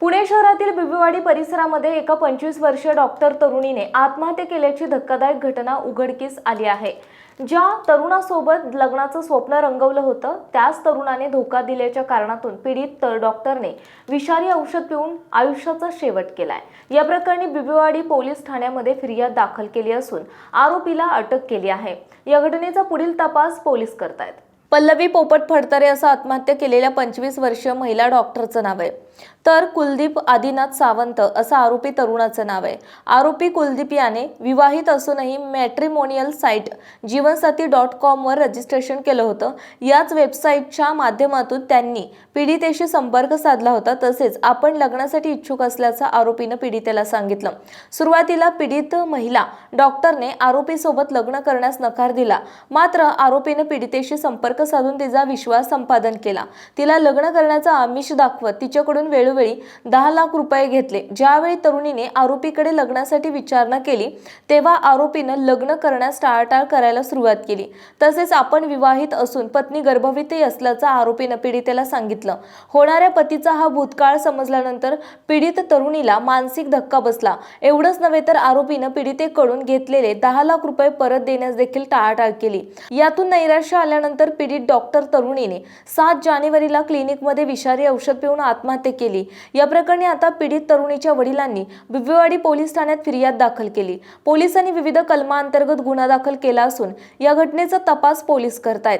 पुणे शहरातील बिबीवाडी परिसरामध्ये एका पंचवीस वर्षीय डॉक्टर तरुणीने आत्महत्या केल्याची धक्कादायक घटना उघडकीस आली आहे. ज्या तरुणासोबत लग्नाचं स्वप्न रंगवलं होतं त्याच तरुणाने धोका दिल्याच्या कारणातून पीडित तर डॉक्टरने विषारी औषध पिऊन आयुष्याचा शेवट केलाय. या प्रकरणी बिबीवाडी पोलीस ठाण्यामध्ये फिर्याद दाखल केली असून आरोपीला अटक केली आहे. या घटनेचा पुढील तपास पोलीस करतायत. पल्लवी पोपट फडतरे असं आत्महत्या केलेल्या पंचवीस वर्षीय महिला डॉक्टरचं नाव आहे. तर कुलदीप आदिनाथ सावंत असं आरोपी तरुणाचं नाव आहे. आरोपी कुलदीप याने विवाहित असूनही मॅट्रिमोनियल साईट जीवनसाथी डॉट कॉमवर रजिस्ट्रेशन केलं होतं. याच वेबसाईटच्या माध्यमातून त्यांनी पीडितेशी संपर्क साधला होता. तसेच आपण लग्नासाठी इच्छुक असल्याचं आरोपीनं पीडितेला सांगितलं. सुरुवातीला पीडित महिला डॉक्टरने आरोपीसोबत लग्न करण्यास नकार दिला. मात्र आरोपीनं पीडितेशी संपर्क संपर्क साधून तिचा विश्वास संपादन केला. तिला लग्न करण्याचा आमिष दाखवत तिच्याकडून वेळोवेळी दहा लाख रुपये घेतले. ज्यावेळी तरुणीने आरोपीकडे लग्नासाठी विचारणा केली तेव्हा आरोपीनं लग्न करण्यास टाळाटाळ करायला सुरुवात केली. तसेच आपण विवाहित असून पत्नी गर्भवती असल्याचं आरोपीनं पीडितेला सांगितलं. होणाऱ्या पतीचा हा भूतकाळ समजल्यानंतर पीडित तरुणीला मानसिक धक्का बसला. एवढंच नव्हे तर आरोपीनं पीडितेकडून घेतलेले दहा लाख रुपये परत देण्यास देखील टाळाटाळ केली. यातून नैराश्य आल्यानंतर पीडित डॉक्टर तरुणीने सात जानेवारीला क्लिनिकमध्ये विषारी औषध पिऊन आत्महत्या केली. या प्रकरणी आता पीडित तरुणीच्या वडिलांनी बिबवेवाडी पोलीस ठाण्यात फिर्याद दाखल केली. पोलिसांनी विविध कलमांतर्गत गुन्हा दाखल केला असून या घटनेचा तपास पोलीस करतायत.